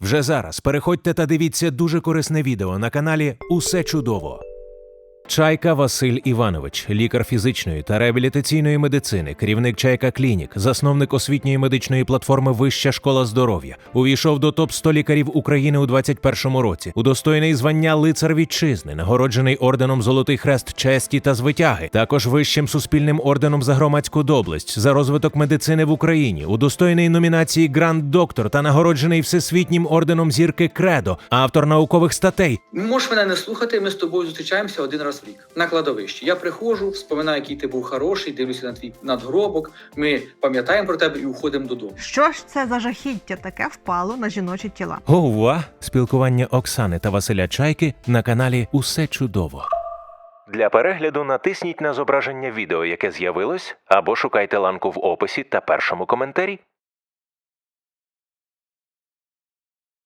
Вже зараз переходьте та дивіться дуже корисне відео на каналі Усе чудово. Чайка Василь Іванович, лікар фізичної та реабілітаційної медицини, керівник Чайка Клінік, засновник освітньої медичної платформи Вища школа здоров'я, увійшов до топ 100 лікарів України у 2021 році, удостоєний звання лицар вітчизни, нагороджений орденом Золотий Хрест честі та звитяги, також вищим суспільним орденом за громадську доблесть, за розвиток медицини в Україні, удостоєний номінації Гранд Доктор та нагороджений всесвітнім орденом зірки Кредо, автор наукових статей, Можеш мене не слухати, ми з тобою зустрічаємося один раз в рік на кладовищі. Я приходжу, вспоминаю, який ти був хороший, дивлюся на твій надгробок. Ми пам'ятаємо про тебе і уходимо додому. Що ж це за жахіття таке впало на жіночі тіла? Ова! Спілкування Оксани та Василя Чайки на каналі Усе чудово. Для перегляду натисніть на зображення відео, яке з'явилось, або шукайте ланку в описі та першому коментарі.